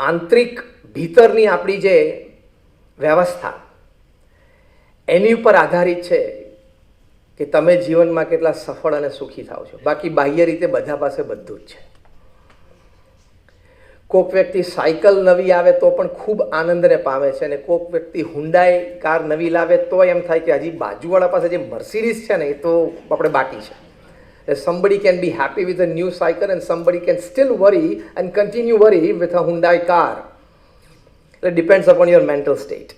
આંતરિક ભીતરની આપણી જે વ્યવસ્થા, એની ઉપર આધારિત છે કે તમે જીવનમાં કેટલા સફળ અને સુખી થાવ છો. બાકી બાહ્ય રીતે બધા પાસે બધું જ છે. કોક વ્યક્તિ સાયકલ નવી આવે તો પણ ખૂબ આનંદને પામે છે અને કોક વ્યક્તિ હુંડાઈ કાર નવી લાવે તો એમ થાય કે હજી બાજુવાળા પાસે જે મર્સિડીઝ છે ને એ તો આપણે બાકી છે. Somebody can be happy with a new cycle and somebody can still worry and continue worry with a Hyundai car. It depends upon your mental state.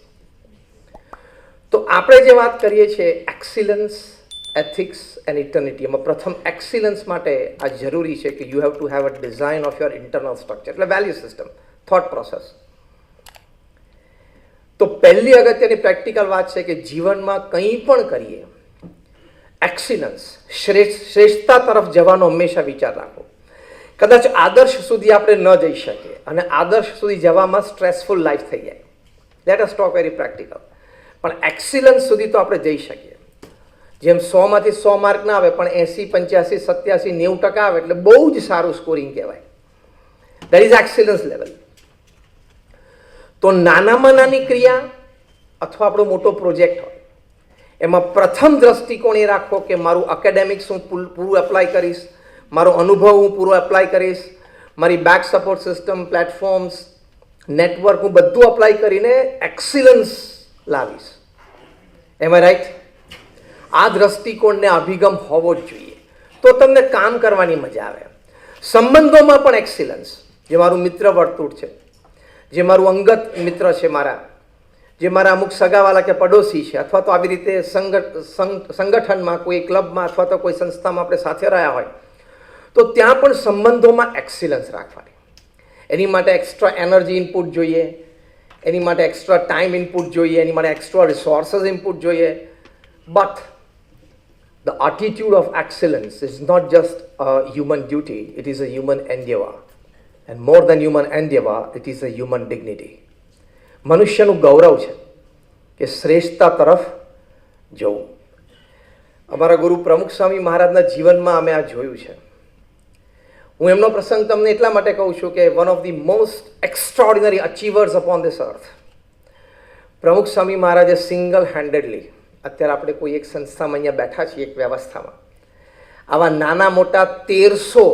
તો આપણે જે વાત કરીએ છીએ એક્સિલન્સ એથિક્સ એન્ડ ઇટર્નિટી એમાં પ્રથમ એક્સિલન્સ માટે આ જરૂરી છે કે you have to have a design of your internal structure એટલે વેલ્યુ સિસ્ટમ થોટ પ્રોસેસ તો પહેલી અગત્યની પ્રેક્ટિકલ વાત છે કે જીવનમાં કંઈ પણ કરીએ એક્સિલન્સ, શ્રેષ્ઠ, શ્રેષ્ઠતા તરફ જવાનો હંમેશા વિચાર રાખો. કદાચ આદર્શ સુધી આપણે ન જઈ શકીએ અને આદર્શ સુધી જવામાં સ્ટ્રેસફુલ લાઈફ થઈ જાય. Let us talk very practical પણ એક્સિલન્સ સુધી તો આપણે જઈ શકીએ. જેમ સોમાંથી સો માર્ક ના આવે, પણ એંસી, પંચ્યાસી, સત્યાસી, નેવું ટકા આવે, એટલે બહુ જ સારું સ્કોરિંગ કહેવાય. દેટ ઇઝ એક્સિલન્સ લેવલ તો નાનામાં નાની ક્રિયા અથવા આપણો મોટો પ્રોજેક્ટ હોય. એમાં પ્રથમ દ્રષ્ટિકોણ એ રાખો કે મારું એકેડેમિક્સ હું પૂરું એપ્લાય કરીશ, મારો અનુભવ હું પૂરો એપ્લાય કરીશ, મારી back support system platforms network હું બધું અપ્લાય કરીને એક્સિલન્સ લાવીશ. એમ રાઈટ આ દ્રષ્ટિકોણને અભિગમ હોવો જ જોઈએ. તો તમને કામ કરવાની મજા આવે. સંબંધોમાં પણ એક્સિલન્સ જે મારું મિત્ર વર્તુળ છે, જે મારું અંગત મિત્ર છે મારા જે મારા અમુક સગાવાલા કે પડોશી છે અથવા તો આવી રીતે સંગઠનમાં કોઈ ક્લબમાં અથવા તો કોઈ સંસ્થામાં આપણે સાથે રહ્યા હોય તો ત્યાં પણ સંબંધોમાં એક્સિલન્સ રાખવાની એની માટે એક્સ્ટ્રા એનર્જી ઇનપુટ જોઈએ એની માટે એક્સ્ટ્રા ટાઈમ ઇનપુટ જોઈએ એની માટે એક્સ્ટ્રા રિસોર્સિસ ઇનપુટ જોઈએ but the attitude of excellence is not just a human duty, it is a human endeavor. And more than human endeavor, it is a human dignity. મનુષ્યનું ગૌરવ છે કે શ્રેષ્ઠતા તરફ જવું. અમારા ગુરુ પ્રમુખ સ્વામી મહારાજના જીવનમાં અમે આ જોયું છે. હું એમનો પ્રસંગ તમને એટલા માટે કહું છું કે one of the most extraordinary achievers upon this earth Pramukh Swami મહારાજે સિંગલ હેન્ડેડલી અત્યારે આપણે કોઈ એક સંસ્થામાં અહીંયા બેઠા છીએ, એક વ્યવસ્થામાં, આવા નાના મોટા તેરસો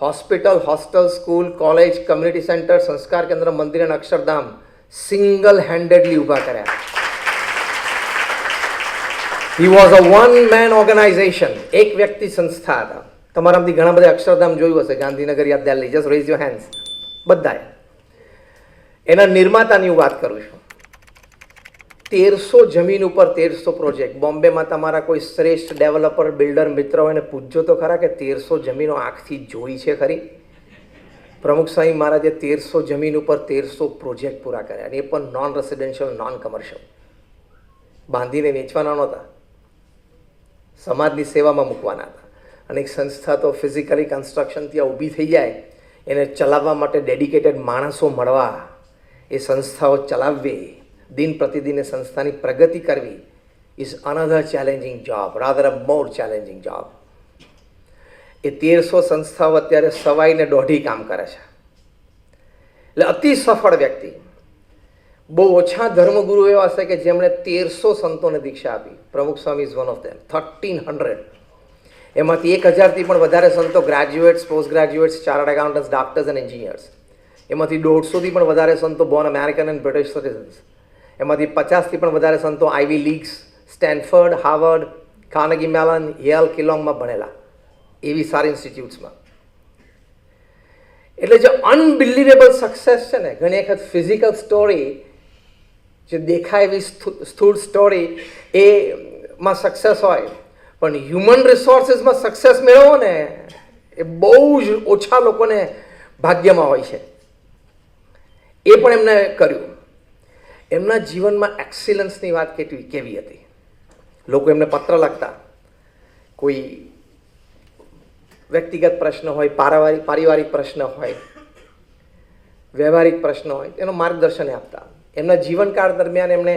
hospital, hostel, school, college, community centre, સંસ્કાર કેન્દ્ર, મંદિર અને અક્ષરધામ સિંગલ હેન્ડેડલી ઊભા કર્યા. He was a one man organisation એક વ્યક્તિ સંસ્થા હતા. તમારામાંથી ઘણા બધા અક્ષરધામ જોયું હશે. ગાંધીનગર યાદ Delhi just raise your hands બધાએ. એના નિર્માતાની હું વાત કરું છું. તેરસો જમીન ઉપર તેરસો પ્રોજેક્ટ બોમ્બેમાં તમારા કોઈ શ્રેષ્ઠ ડેવલપર બિલ્ડર મિત્ર હોય ને, પૂછજો તો ખરા કે તેરસો જમીનો આંખથી જોઈ છે ખરી? પ્રમુખ સ્વામી મહારાજે તેરસો જમીન ઉપર તેરસો પ્રોજેક્ટ પૂરા કર્યા અને એ પણ નોન રેસિડેન્શિયલ નોન કમર્શિયલ બાંધીને વેચવાના નહોતા. સમાજની સેવામાં મૂકવાના હતા. અને એક સંસ્થા તો ફિઝિકલી કન્સ્ટ્રક્શન ત્યાં ઊભી થઈ જાય, એને ચલાવવા માટે ડેડિકેટેડ માણસો મળવા, એ સંસ્થાઓ ચલાવવી, દિન પ્રતિદિન એ સંસ્થાની પ્રગતિ કરવી is another challenging job rather a more challenging job એ તેરસો સંસ્થાઓ અત્યારે સવાઈને દોઢી કામ કરે છે. એટલે અતિ સફળ વ્યક્તિ. બહુ ઓછા ધર્મગુરુ એવા હશે કે જેમણે તેરસો સંતોને દીક્ષા આપી. Pramukh Swami is one of them thirteen hundred એમાંથી એક હજારથી પણ વધારે સંતો graduates post graduates chartered accountants doctors અને એન્જિનિયર્સ એમાંથી દોઢસોથી પણ વધારે સંતો born American and British citizens એમાંથી પચાસથી પણ વધારે સંતો Ivy Leagues Stanford Harvard Carnegie Mellon Yale કિલોંગમાં ભણેલા. એવી સારી ઇન્સ્ટિટ્યૂટ્સમાં એટલે જે અનબિલિવેબલ સક્સેસ છે ને, ઘણી વખત ફિઝિકલ સ્ટોરી જે દેખાય એવી સ્થૂ- સ્થૂળ સ્ટોરી એમાં સક્સેસ હોય. પણ હ્યુમન રિસોર્સિસમાં સક્સેસ મેળવો ને, એ બહુ જ ઓછા લોકોને ભાગ્યમાં હોય છે. એ પણ એમને કર્યું. એમના જીવનમાં એક્સિલન્સની વાત કેટલી કેવી હતી? લોકો એમને પત્ર લખતા. કોઈ વ્યક્તિગત પ્રશ્ન હોય, પારિવારિક પારિવારિક પ્રશ્ન હોય, વ્યવહારિક પ્રશ્ન હોય, એનું માર્ગદર્શન આપતા એમના જીવનકાળ દરમિયાન એમણે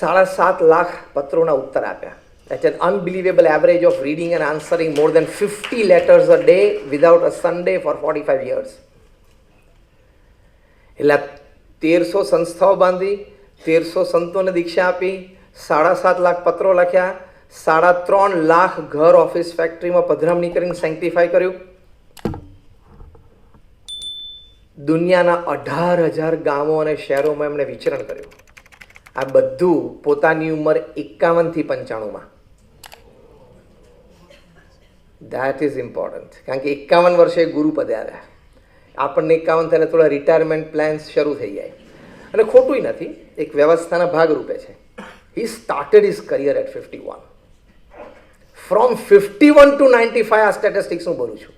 સાડા સાત લાખ પત્રોના ઉત્તર આપ્યા That's an unbelievable average of reading and answering more than 50 letters a day without a Sunday for 45 years. એટલે તેરસો સંસ્થાઓ બાંધી, તેરસો સંતોને દીક્ષા આપી, સાડા સાત લાખ પત્રો લખ્યા સાડા ત્રણ લાખ ઘર ઓફિસ ફેક્ટરીમાં પધરામણી કરીને સેન્ટિફાય કર્યું. દુનિયાના અઢાર હજાર ગામો અને શહેરોમાં એમણે વિચરણ કર્યું. આ બધું પોતાની ઉંમર એકાવનથી પંચાણુંમાં. દેટ ઇઝ ઇમ્પોર્ટન્ટ કારણ કે એકાવન વર્ષે ગુરુ આવ્યા. આપણને એકાવન થઈને થોડા રિટાયરમેન્ટ પ્લાન્સ શરૂ થઈ જાય. અને ખોટું નથી. એક વ્યવસ્થાના ભાગરૂપે છે. He started is career at fifty one from fifty one to ninety five આ સ્ટેટિસ્ટિક્સ હું બોલું છું.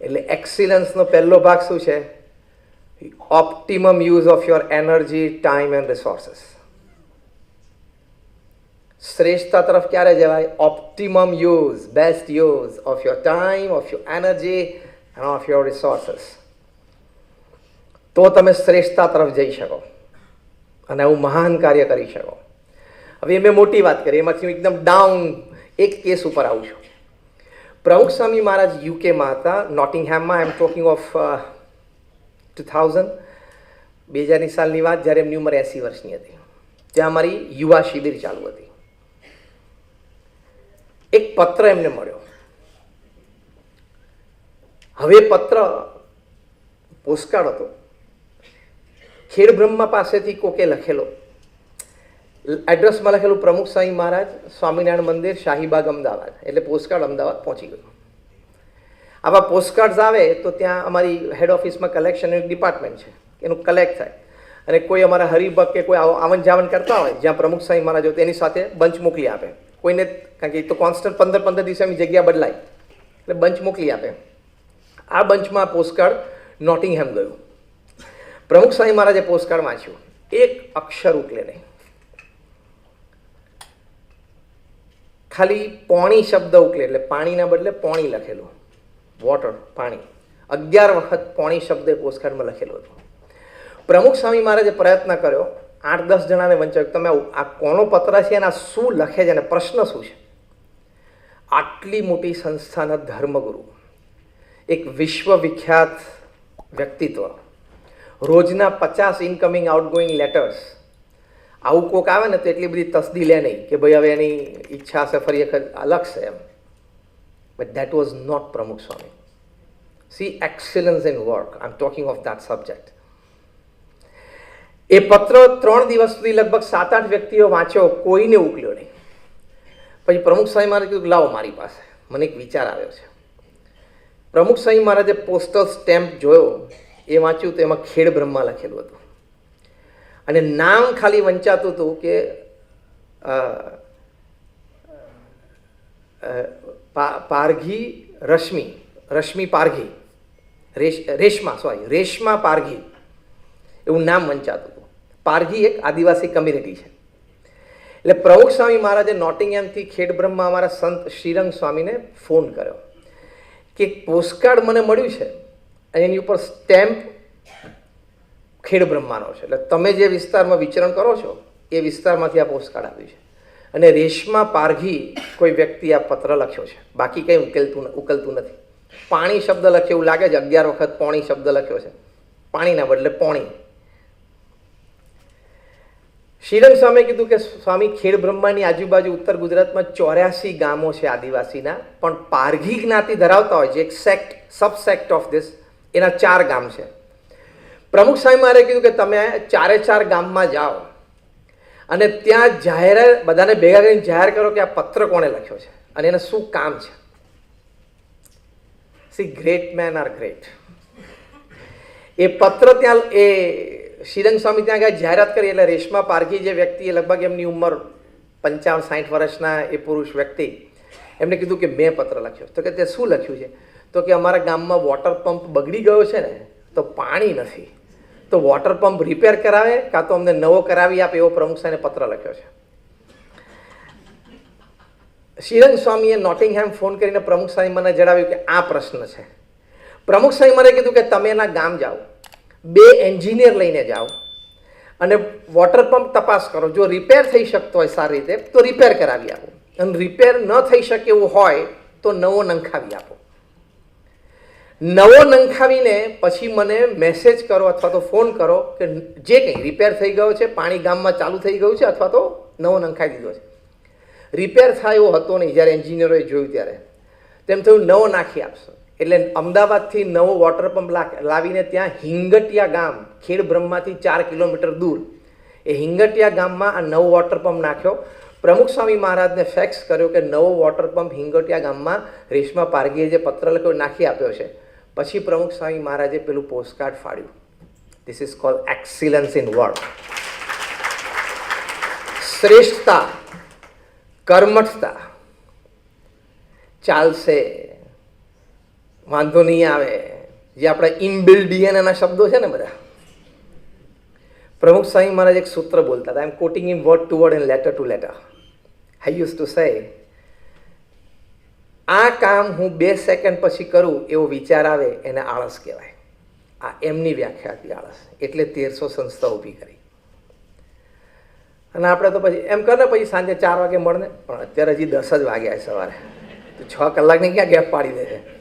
એટલે એક્સિલન્સનો પહેલો ભાગ શું છે? Optimum use of your energy time and resources શ્રેષ્ઠતા તરફ ક્યારે જવાય? Optimum use best use of your time of your energy and of your resources તો તમે શ્રેષ્ઠતા તરફ જઈ શકો. અને આવું મહાન કાર્ય કરી શકો. હવે મેં મોટી વાત કરી, એમાંથી હું એકદમ ડાઉન એક કેસ ઉપર આવું છું. પ્રમુખ સ્વામી મહારાજ યુકેમાં હતા નોટિંગહેમમાં I am talking of two thousand બે હજારની સાલની વાત, જ્યારે એમની ઉંમર એંસી વર્ષની હતી. ત્યાં અમારી યુવા શિબિર ચાલુ હતી. એક પત્ર એમને મળ્યો. હવે પત્ર પોસ્ટકાર્ડ હતો. ખેડબ્રહ્મા પાસેથી કોકે લખેલો. એડ્રેસમાં લખેલું પ્રમુખ સાંઈ મહારાજ, સ્વામિનારાયણ મંદિર, શાહીબાગ, અમદાવાદ. એટલે પોસ્ટકાર્ડ અમદાવાદ પહોંચી ગયું. આવા પોસ્ટકાર્ડ્સ આવે તો ત્યાં અમારી હેડ ઓફિસમાં કલેક્શન એક ડિપાર્ટમેન્ટ છે. એનું કલેક્ટ થાય. અને કોઈ અમારા હરિભક્ત કે કોઈ આવો- આવન જાવન કરતા હોય, જ્યાં પ્રમુખ સાંઈ મહારાજ હોય તેની સાથે બંચ મોકલી આપે. કોઈને કારણ કે તો કોન્સ્ટન્ટ પંદર પંદર દિવસે એમની જગ્યા બદલાય. એટલે બંચ મોકલી આપે. આ બંચમાં પોસ્ટકાર્ડ નોટિંગહેમ ગયું. પ્રમુખ સ્વામી મહારાજે પોસ્ટકાર્ડ વાંચ્યું. એક અક્ષર ઉકલે નહીં. ખાલી પોણી શબ્દ ઉકલે એટલે પાણીના બદલે પોણી લખેલું વોટર પાણી. અગિયાર વખત પોણી શબ્દ પોસ્ટકાર્ડમાં લખેલું હતું. પ્રમુખ સ્વામી મહારાજે પ્રયત્ન કર્યો, આઠ દસ જણાને વંચાવ્યું, તમે આ કોનો પત્ર છે? આ શું લખે છે? અને પ્રશ્ન શું છે? આટલી મોટી સંસ્થાના ધર્મગુરુ, એક વિશ્વવિખ્યાત વ્યક્તિત્વ, રોજના પચાસ ઇનકમિંગ આઉટગોઈંગ લેટર્સ આવું કોક આવે ને તો એટલી બધી તસદી લે નહીં કે ભાઈ હવે એની ઈચ્છા હશે ફરી વખત અલગ છે એમ. But that was not Pramukh Swami see excellence in work I am talking of that subject એ પત્ર ત્રણ દિવસ સુધી લગભગ સાત આઠ વ્યક્તિઓ વાંચ્યો, કોઈને ઉકલ્યો નહીં. પછી પ્રમુખ સ્વામી મહારાજ કીધું, લાવો મારી પાસે. મને એક વિચાર આવ્યો છે. પ્રમુખ સ્વામી મહારાજે પોસ્ટલ સ્ટેમ્પ જોયો, એ વાંચ્યું તો એમાં ખેડ બ્રહ્મા લખેલું હતું. અને નામ ખાલી વંચાતું હતું કે પારઘી રશ્મિ રશ્મિ પારઘી, રેશ, રેશમા સોરી રેશમા પારઘી, એવું નામ વંચાતું હતું. પારઘી એક આદિવાસી કમ્યુનિટી છે. એટલે પ્રમુખ સ્વામી મહારાજે નોટિંગહેમથી ખેડ બ્રહ્મા અમારા સંત શ્રીરંગ સ્વામીને ફોન કર્યો કે પોસ્ટકાર્ડ મને મળ્યું છે અને એની ઉપર સ્ટેમ્પ ખેડ બ્રહ્માનો છે. એટલે તમે જે વિસ્તારમાં વિચરણ કરો છો, એ વિસ્તારમાંથી આ પોસ્ટકાર્ડ આવ્યું છે. અને રેશમા પારઘી કોઈ વ્યક્તિ આ પત્ર લખ્યો છે. બાકી કંઈ ઉકેલતું ઉકલતું નથી. પાણી શબ્દ લખ્યો એવું લાગે છે, અગિયાર વખત પોણી શબ્દ લખ્યો છે. પાણીના બદલે પોણી. શ્રીરંગ સ્વામીએ કીધું કે, સ્વામી, ખેડ બ્રહ્માની આજુબાજુ ઉત્તર ગુજરાતમાં ચોર્યાસી ગામો છે આદિવાસીના. પણ પારઘી જ્ઞાતિ ધરાવતા હોય છે એક સેક્ટ સબસેક્ટ ઓફ ધીસ એના ચાર ગામ છે. પ્રમુખ સાહેબ મારે કીધું કે તમે ચારે ચાર ગામમાં જાઓ અને ત્યાં જાહેર બધાને ભેગા કરીને જાહેર કરો કે આ પત્ર કોણે લખ્યો છે અને એને શું કામ છે? See great men are great એ પત્ર ત્યાં, એ શ્રીરંગ સ્વામી ત્યાં ગયા, જાહેરાત કરી એટલે રેશમા પારખી જે વ્યક્તિ એ લગભગ એમની ઉંમર પંચાવન સાઠ વર્ષના એ પુરુષ વ્યક્તિ, એમને કીધું કે મેં પત્ર લખ્યો. તો કે તે શું લખ્યું છે? તો કે અમારા ગામમાં વોટર પંપ બગડી ગયો છે ને, તો પાણી નથી. તો વોટર પંપ રિપેર કરાવે કાં તો અમને નવો કરાવી આપે એવો પ્રમુખ સાહેબને પત્ર લખ્યો છે. શ્રીરંગ સ્વામીએ નોટિંગહેમ ફોન કરીને પ્રમુખ સાહેબ મને જણાવ્યું કે આ પ્રશ્ન છે. પ્રમુખ સાહેબ મને કીધું કે તમે એના ગામ જાઓ. બે એન્જિનિયર લઈને જાઓ. અને વોટર પંપ તપાસ કરો. જો રિપેર થઈ શકતો હોય સારી રીતે, તો રિપેર કરાવી આપો. અને રિપેર ન થઈ શકે એવું હોય, તો નવો નંખાવી આપો. નવો નંખાવીને પછી મને મેસેજ કરો અથવા તો ફોન કરો કે જે કંઈ રિપેર થઈ ગયો છે, પાણી ગામમાં ચાલુ થઈ ગયું છે અથવા તો નવો નંખાઈ દીધો છે. રિપેર થાય એવો હતો નહીં જ્યારે એન્જિનિયરોએ જોયું ત્યારે. તેમ થયું નવો નાખી આપશો. એટલે અમદાવાદથી નવો વોટર પંપ લાવીને ત્યાં હિંગટિયા ગામ, ખેડ બ્રહ્માથી ચાર કિલોમીટર દૂર. એ હિંગટિયા ગામમાં આ નવો વોટર પંપ નાખ્યો. પ્રમુખ સ્વામી મહારાજને ફેક્સ કર્યો કે નવો વોટર પંપ હિંગટિયા ગામમાં રેશમા પારગીએ જે પત્ર લખ્યો નાખી આપ્યો છે. પછી પ્રમુખ સ્વામી મહારાજે પેલું postcard ફાડ્યું. This is call excellence in word શ્રેષ્ઠતા, કર્મઠતા. ચાલશે. વાંધો નહીં આવે. જે આપણા ઇનબિલ્ડ ડીએનએના શબ્દો છે ને બધા. પ્રમુખ સ્વામી મહારાજ એક સૂત્ર બોલતા હતા. I am quoting in word to word and letter to letter I use to say આ કામ હું બે સેકન્ડ પછી કરું એવો વિચાર આવે, એને આળસ કહેવાય. આ એમની વ્યાખ્યા હતી આળસ. એટલે તેરસો સંસ્થા ઊભી કરી. અને આપણે તો પછી એમ કરને પછી સાંજે ચાર વાગે મળને. પણ અત્યારે હજી દસ જ વાગ્યા સવારે. તો છ કલાકની ક્યાં ગેપ પાડી દે છે?